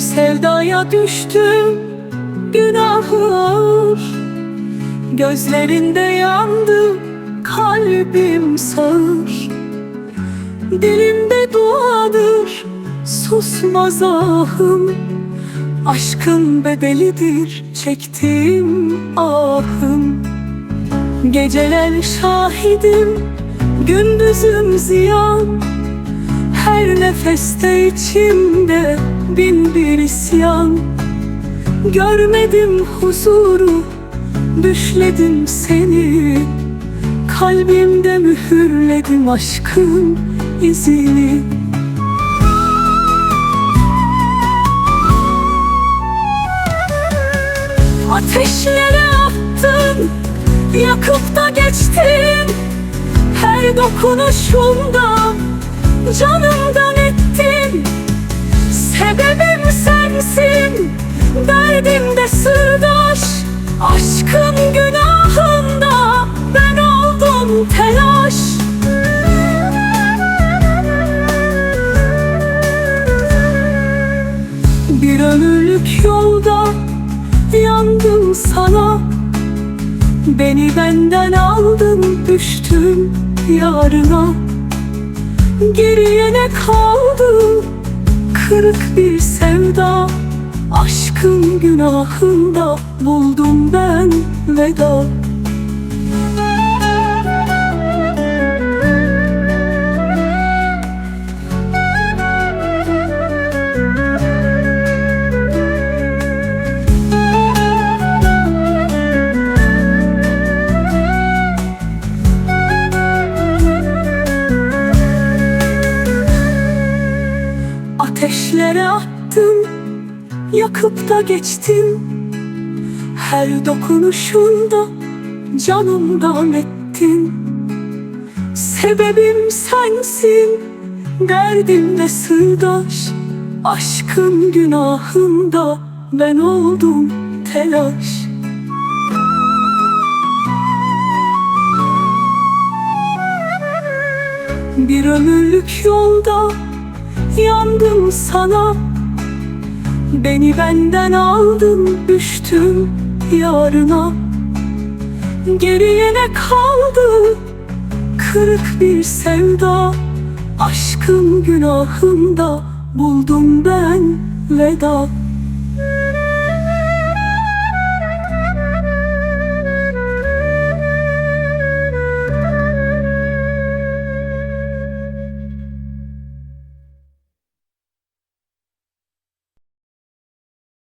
sevdaya düştüm günahı ağır. Gözlerinde yandı kalbim sağır. Dilimde duadır susmaz ahım Aşkın bedelidir çektiğim ahım. Geceler şahidim gündüzüm ziyan. Her nefeste içimde bin bir isyan. Görmedim huzuru düşledim seni. Kalbimde mühürledim aşkın izini. Ateşlere attın Yakıp da geçtin. Her dokunuşunda Canımdan ettin Sebebim sensin Derdimde sırdaş. Aşkın günahında Ben oldum telaş. Bir ömürlük yolda Yandım sana. Beni benden aldın düştüm yarına. Geriye ne kaldı Kırık bir sevda. Aşkın günahında Buldum ben veda Ateşlere attım Yakıp da geçtim Her dokunuşunda Canımdan ettin. Sebebim sensin Derdimde sırdaş. Aşkın günahında Ben oldum telaş. Bir ömürlük yolda yandım sana. Beni benden aldın düştüm yarına. Geriye ne kaldı? Kırık bir sevda. Aşkın günahında buldum ben veda